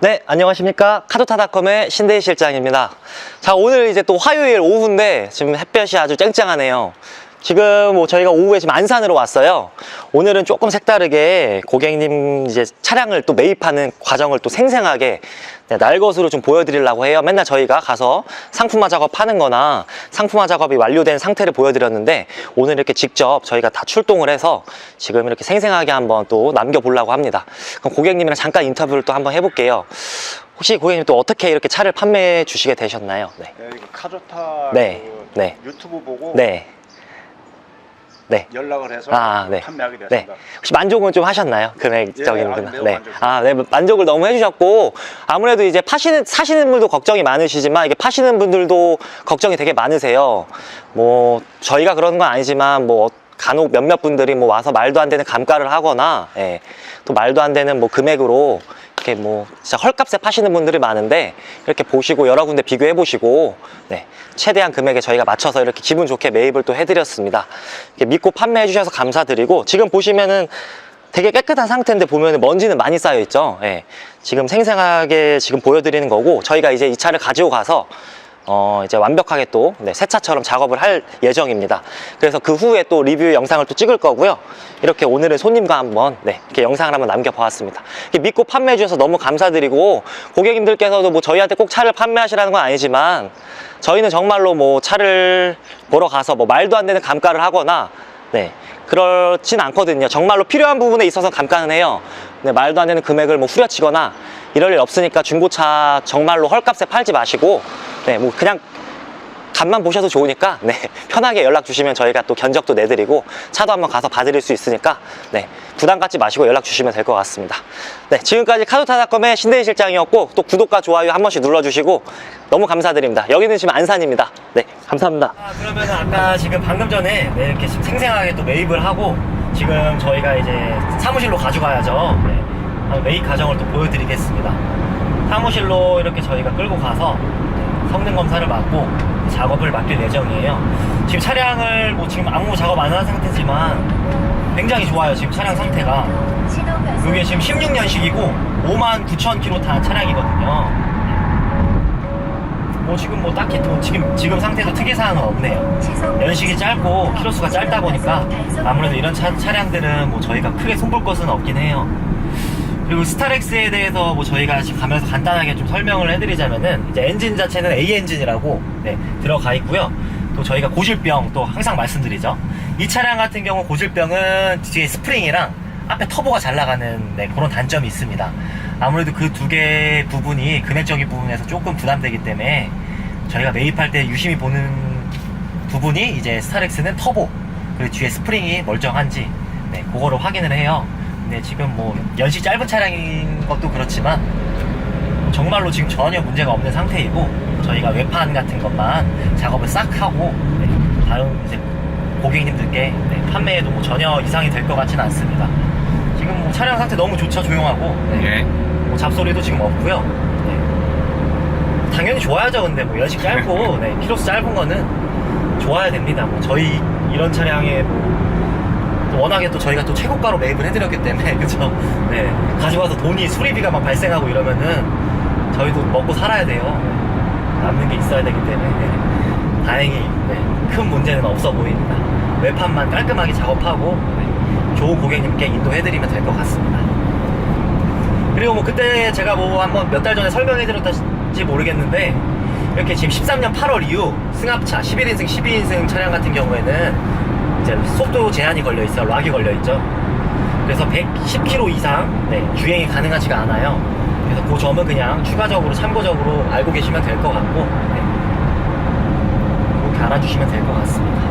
네, 안녕하십니까. 카도타닷컴의 신대희 실장입니다. 자, 오늘 이제 또 화요일 오후인데 지금 햇볕이 아주 쨍쨍하네요. 지금 뭐 저희가 오후에 지금 안산으로 왔어요. 오늘은 조금 색다르게 고객님 이제 차량을 또 매입하는 과정을 또 생생하게 네, 날것으로 좀 보여드리려고 해요. 맨날 저희가 가서 상품화 작업 하는 거나 상품화 작업이 완료된 상태를 보여드렸는데 오늘 이렇게 직접 저희가 다 출동을 해서 지금 이렇게 생생하게 한번 또 남겨보려고 합니다. 그럼 고객님이랑 잠깐 인터뷰를 또 한번 해볼게요. 혹시 고객님 또 어떻게 이렇게 차를 판매해 주시게 되셨나요? 네. 네, 카조타 네, 그 네. 유튜브 보고 네. 네. 연락을 해서 아, 네. 판매하게 네. 되었습니다. 혹시 만족은 좀 하셨나요? 금액적인 예, 아주 부분. 매우 네. 아, 네. 만족을 너무 해주셨고, 아무래도 이제 파시는, 사시는 분도 걱정이 많으시지만, 이게 파시는 분들도 걱정이 되게 많으세요. 뭐, 저희가 그러는 건 아니지만, 뭐, 간혹 몇몇 분들이 뭐 와서 말도 안 되는 감가를 하거나, 예, 또 말도 안 되는 뭐 금액으로 이렇게 뭐 진짜 헐값에 파시는 분들이 많은데 이렇게 보시고 여러 군데 비교해 보시고 네, 최대한 금액에 저희가 맞춰서 이렇게 기분 좋게 매입을 또 해드렸습니다. 믿고 판매해 주셔서 감사드리고 지금 보시면은 되게 깨끗한 상태인데 보면 먼지는 많이 쌓여 있죠. 예, 지금 생생하게 지금 보여드리는 거고 저희가 이제 이 차를 가지고 가서 어, 이제 완벽하게 또, 네, 새 차처럼 작업을 할 예정입니다. 그래서 그 후에 또 리뷰 영상을 또 찍을 거고요. 이렇게 오늘은 손님과 한번, 네, 이렇게 영상을 한번 남겨보았습니다. 믿고 판매해 주셔서 너무 감사드리고, 고객님들께서도 뭐 저희한테 꼭 차를 판매하시라는 건 아니지만, 저희는 정말로 뭐 차를 보러 가서 뭐 말도 안 되는 감가를 하거나, 네, 그렇진 않거든요. 정말로 필요한 부분에 있어서 감가는 해요. 네, 말도 안 되는 금액을 뭐 후려치거나 이럴 일 없으니까 중고차 정말로 헐값에 팔지 마시고, 네, 뭐 그냥 간만 보셔도 좋으니까 네, 편하게 연락 주시면 저희가 또 견적도 내드리고 차도 한번 가서 봐드릴 수 있으니까 네, 부담 갖지 마시고 연락 주시면 될 것 같습니다. 네, 지금까지 카도타닷컴의 신대희 실장이었고 또 구독과 좋아요 한 번씩 눌러주시고 너무 감사드립니다. 여기는 지금 안산입니다. 네, 감사합니다. 아, 그러면 아까 지금 방금 전에 네, 이렇게 지금 생생하게 또 매입을 하고 지금 저희가 이제 사무실로 가져가야죠. 네, 한번 매입 과정을 또 보여드리겠습니다. 사무실로 이렇게 저희가 끌고 가서 네, 성능 검사를 받고 작업을 맡길 예정이에요. 지금 차량을 뭐 지금 아무 작업 안 한 상태지만 굉장히 좋아요. 지금 차량 상태가 이게 지금 16년식이고 5만 9천 킬로 탄 차량이거든요. 뭐 지금 뭐 딱히 또 지금 지금 상태도 특이 사항은 없네요. 연식이 짧고 키로수가 짧다 보니까 아무래도 이런 차, 차량들은 뭐 저희가 크게 손볼 것은 없긴 해요. 그리고 스타렉스에 대해서 뭐 저희가 지금 가면서 간단하게 좀 설명을 해드리자면은 이제 엔진 자체는 A 엔진이라고 네, 들어가 있고요. 또 저희가 고질병 또 항상 말씀드리죠. 이 차량 같은 경우 고질병은 뒤에 스프링이랑 앞에 터보가 잘 나가는 네, 그런 단점이 있습니다. 아무래도 그 두 개 부분이 금액적인 부분에서 조금 부담되기 때문에 저희가 매입할 때 유심히 보는 부분이 이제 스타렉스는 터보 그리고 뒤에 스프링이 멀쩡한지 네, 그거를 확인을 해요. 근데 지금 뭐 연식 짧은 차량인 것도 그렇지만 정말로 지금 전혀 문제가 없는 상태이고 저희가 외판 같은 것만 작업을 싹 하고 네, 다음 이제 고객님들께 네, 판매에도 뭐 전혀 이상이 될 것 같지는 않습니다. 지금 뭐 차량 상태 너무 좋죠 조용하고 네, 예. 뭐 잡소리도 지금 없고요. 네. 당연히 좋아야죠. 근데 뭐 연식 짧고 네, 키로수 짧은 거는 좋아야 됩니다. 뭐 저희 이런 차량에 뭐 또 워낙에 또 저희가 또 최고가로 매입을 해드렸기 때문에 그죠? 네 가져와서 돈이 수리비가 막 발생하고 이러면은 저희도 먹고 살아야 돼요. 네. 남는 게 있어야 되기 때문에 네. 다행히 네, 큰 문제는 없어 보입니다. 외판만 깔끔하게 작업하고 네, 좋은 고객님께 인도해드리면 될 것 같습니다. 그리고 뭐 그때 제가 뭐 한번 몇 달 전에 설명해 드렸다지 모르겠는데 이렇게 지금 13년 8월 이후 승합차 11인승 12인승 차량 같은 경우에는 이제 속도 제한이 걸려 있어요. 락이 걸려 있죠. 그래서 110km 이상 네, 주행이 가능하지가 않아요. 그래서 그 점은 그냥 추가적으로 참고적으로 알고 계시면 될 것 같고 네. 그렇게 알아주시면 될 것 같습니다